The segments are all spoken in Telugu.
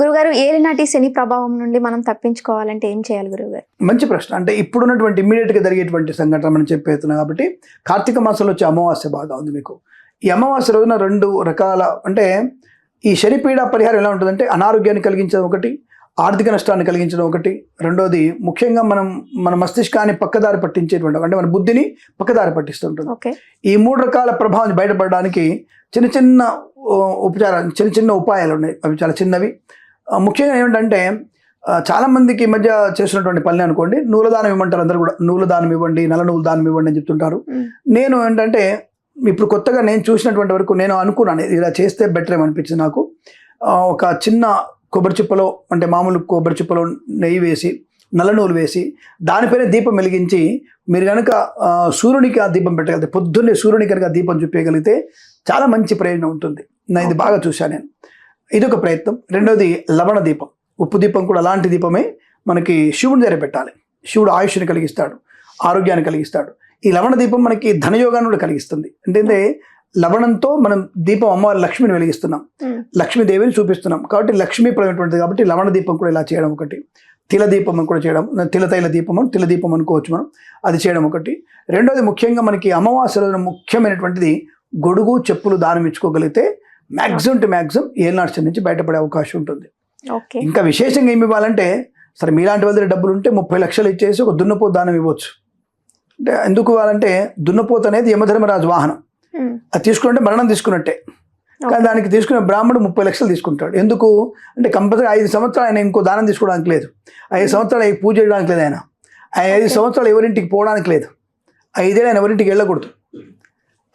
గురుగారు ఏలినాటి శని ప్రభావం నుండి మనం తప్పించుకోవాలంటే ఏం చేయాలి గురుగారు? మంచి ప్రశ్న. అంటే ఇప్పుడున్నటువంటి ఇమ్మీడియట్గా జరిగేటువంటి సంఘటన మనం చెప్పేస్తున్నాం కాబట్టి కార్తీక మాసంలో వచ్చే అమావాస్య బాగా ఉంది మీకు. ఈ అమావాస్య రోజున రెండు రకాల అంటే ఈ శనిపీడ పరిహారం ఎలా ఉంటుందంటే అనారోగ్యాన్ని కలిగించడం ఒకటి ఆర్థిక నష్టాన్ని కలిగించడం ఒకటి రెండోది ముఖ్యంగా మనం మన మస్తిష్కాన్ని పక్కదారి పట్టించేటువంటి అంటే మన బుద్ధిని పక్కదారి పట్టిస్తుంటుంది. ఓకే. ఈ మూడు రకాల ప్రభావం బయటపడడానికి చిన్న చిన్న ఉపచారాలు చిన్న చిన్న ఉపాయాలు ఉన్నాయి. అవి చాలా చిన్నవి. ముఖ్యంగా ఏమిటంటే ఆ, చాలా మందికి ఈ మధ్య చేస్తున్నటువంటి పని అనుకోండి నూల దానం ఇవ్వమంటారు అందరూ కూడా. నూల దానం ఇవ్వండి నల్ల నూలు దానం ఇవ్వండి అని చెప్తుంటారు. నేను ఏంటంటే ఇప్పుడు కొత్తగా నేను చూసినటువంటి వరకు నేను అనుకున్నాను ఇలా చేస్తే బెటర్ ఏమనిపించింది నాకు. ఒక చిన్న కొబ్బరి చిప్పలో అంటే మామూలు కొబ్బరి చిప్పలో నెయ్యి వేసి నల్ల నూలు వేసి దానిపైన దీపం వెలిగించి మీరు కనుక సూర్యునికి ఆ దీపం పెట్టగలిగితే పొద్దున్నే సూర్యునికి కనుక దీపం చూపించగలిగితే చాలా మంచి ప్రయోజనం ఉంటుంది. నేను ఇది బాగా చూశాను నేను. ఇదొక ప్రయత్నం. రెండోది లవణ దీపం. ఉప్పు దీపం కూడా అలాంటి దీపమే మనకి శివుని దగ్గర పెట్టాలి. శివుడు ఆయుష్ని కలిగిస్తాడు ఆరోగ్యాన్ని కలిగిస్తాడు. ఈ లవణ దీపం మనకి ధనయోగాన్ని కూడా కలిగిస్తుంది. అంటే లవణంతో మనం దీపం అమ్మవారి లక్ష్మిని వెలిగిస్తున్నాం. లక్ష్మీదేవిని చూపిస్తున్నాం. కాబట్టి లక్ష్మీప్రదమైనటువంటిది కాబట్టి లవణ దీపం కూడా ఇలా చేయడం ఒకటి. తిల దీపం కూడా చేయడం తిల తైల దీపం తిల దీపం అనుకోవచ్చు మనం. అది చేయడం ఒకటి. రెండోది ముఖ్యంగా మనకి అమావాస్య రోజున ముఖ్యమైనటువంటిది గొడుగు చెప్పులు దానం ఇచ్చుకోగలిగితే మ్యాక్సిమం టు మ్యాక్సిమం ఏనాడ్స్ నుంచి బయటపడే అవకాశం ఉంటుంది. ఇంకా విశేషంగా ఏమి ఇవ్వాలంటే సరే మీలాంటి వాళ్ళ డబ్బులు ఉంటే ముప్పై లక్షలు ఇచ్చేసి ఒక దున్నపోతు దానం ఇవ్వచ్చు. అంటే ఎందుకు ఇవ్వాలంటే దున్నపోతు అనేది యమధర్మరాజు వాహనం. అది తీసుకుంటే మరణం తీసుకున్నట్టే. కానీ దానికి తీసుకునే బ్రాహ్మడు ముప్పై లక్షలు తీసుకుంటాడు. ఎందుకు? అంటే కంపల్సరీ ఐదు సంవత్సరాలు ఆయన ఇంకో దానం తీసుకోవడానికి లేదు. ఐదు సంవత్సరాలు పూజ చేయడానికి లేదు ఆయన. ఐదు. సంవత్సరాలు ఎవరింటికి పోవడానికి లేదు. ఐదేళ్ళు ఆయన ఎవరింటికి వెళ్ళకూడదు.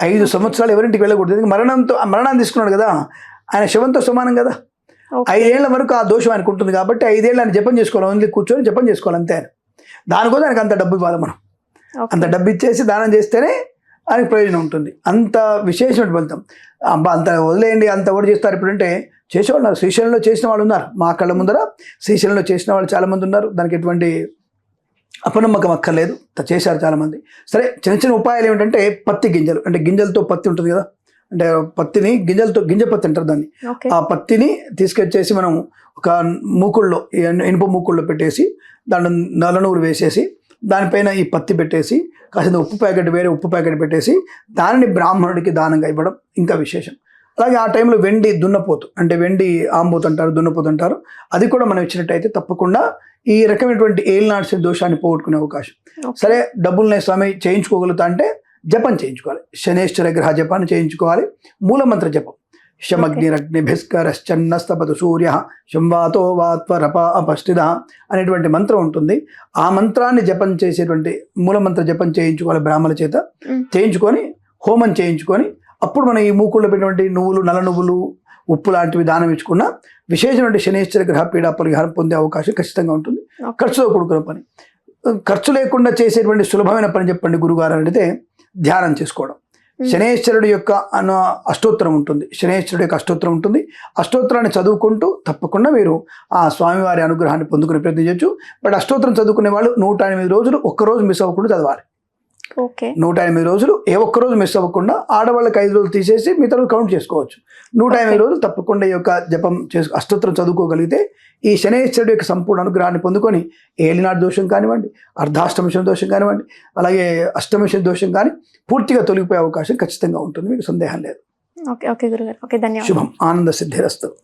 ఐదు సంవత్సరాలు ఎవరింటికి వెళ్ళకూడదు. ఎందుకంటే మరణంతో మరణాన్ని తీసుకున్నాడు కదా. ఆయన శవంతో సమానం కదా. ఐదేళ్ళ వరకు ఆ దోషం ఆయనకు ఉంటుంది కాబట్టి ఐదేళ్ళు ఆయన జపం చేసుకోవాలి. ఓన్లీ కూర్చొని జపం చేసుకోవాలి అంతే ఆయన. దానికోసం ఆయనకు అంత డబ్బు ఇవ్వాలి మనం. అంత డబ్బు ఇచ్చేసి దానం చేస్తేనే ఆయనకు ప్రయోజనం ఉంటుంది. అంత విశేషమైన ఫలితం. అబ్బా అంత వదిలేయండి అంత ఎవరు చేస్తారు ఇప్పుడంటే చేసేవాళ్ళు ఉన్నారు. శ్రీశైలంలో చేసిన వాళ్ళు ఉన్నారు. మా కళ్ళ ముందర శ్రీశైలంలో చేసిన వాళ్ళు చాలామంది ఉన్నారు. దానికి ఎటువంటి అపనమ్మకం అక్కర్లేదు. చేశారు చాలామంది. సరే చిన్న చిన్న ఉపాయాలు ఏమిటంటే పత్తి గింజలు. అంటే గింజలతో పత్తి ఉంటుంది కదా? అంటే పత్తిని గింజలతో గింజ పత్తి అంటారు దాన్ని. ఆ పత్తిని తీసుకొచ్చేసి మనం ఒక మూకుళ్ళలో ఇనుప మూకుళ్ళలో పెట్టేసి దాంట్లో నల్ల నూరు వేసేసి దానిపైన ఈ పత్తి పెట్టేసి కాసిన ఉప్పు ప్యాకెట్ వేరే ఉప్పు ప్యాకెట్ పెట్టేసి దానిని బ్రాహ్మణుడికి దానంగా ఇవ్వడం ఇంకా విశేషం. అలాగే ఆ టైంలో వెండి దున్నపోతు అంటే వెండి ఆంబోతు అంటారు దున్నపోతు అంటారు. అది కూడా మనం ఇచ్చినట్టయితే తప్పకుండా ఈ రకమైనటువంటి ఏలినాడ్స్ దోషాన్ని పోగొట్టుకునే అవకాశం. సరే డబ్బులు నేను స్వామి చేయించుకోగలుగుతా అంటే జపం చేయించుకోవాలి. శనేశ్వర గ్రహ జపాన్ని చేయించుకోవాలి. మూలమంత్ర జపం. శమగ్నిరగ్నిభిస్కరశ్చన్నస్తపతు సూర్య శంవాతో వాత్వరప అపస్థిత అనేటువంటి మంత్రం ఉంటుంది. ఆ మంత్రాన్ని జపం చేసేటువంటి మూలమంత్ర జపం చేయించుకోవాలి బ్రాహ్మణ చేత. చేయించుకొని హోమం చేయించుకొని అప్పుడు మనం ఈ మూకుల్లో పెట్టినటువంటి నువ్వులు నల్ల నువ్వులు ఉప్పు లాంటివి దానం ఇచ్చుకున్న విశేషమైన శనేశ్వర గ్రహ పీడా పరిహారం పొందే అవకాశం ఖచ్చితంగా ఉంటుంది. ఖర్చుతో కూడుకున్న పని. ఖర్చు లేకుండా చేసేటువంటి సులభమైన పని చెప్పండి గురుగారు అడిగితే ధ్యానం చేసుకోవడం. శనేశ్వరుడు యొక్క అన్న అష్టోత్తరం ఉంటుంది. శనేశ్వరుడు యొక్క అష్టోత్తరం ఉంటుంది. అష్టోత్తరాన్ని చదువుకుంటూ తప్పకుండా మీరు ఆ స్వామివారి అనుగ్రహాన్ని పొందుకునే ప్రయత్నం చేయొచ్చు. బట్ అష్టోత్తరం చదువుకునే వాళ్ళు నూట ఎనిమిది రోజులు ఒక్క రోజు మిస్ అవ్వకుండా చదవాలి. నూట ఎనిమిది రోజులు ఏ ఒక్క రోజు మిస్ అవ్వకుండా ఆడవాళ్ళకి ఐదు రోజులు తీసేసి మిగతా కౌంట్ చేసుకోవచ్చు. నూట ఎనిమిది రోజులు తప్పకుండా ఈ యొక్క జపం చేసు అష్టోత్తరం చదువుకోగలిగితే ఈ శనేశ్వరుడు యొక్క సంపూర్ణ అనుగ్రహాన్ని పొందుకొని ఏలినాడు దోషం కానివ్వండి అర్ధాష్టమిషన్ దోషం కానివ్వండి అలాగే అష్టమిషన్ దోషం కానీ పూర్తిగా తొలగిపోయే అవకాశం ఖచ్చితంగా ఉంటుంది. మీకు సందేహం లేదు. ఓకే ఓకే గురుగారు. ఓకే ధన్యవాదాలు. శుభం. ఆనంద సిద్ధిరస్తు.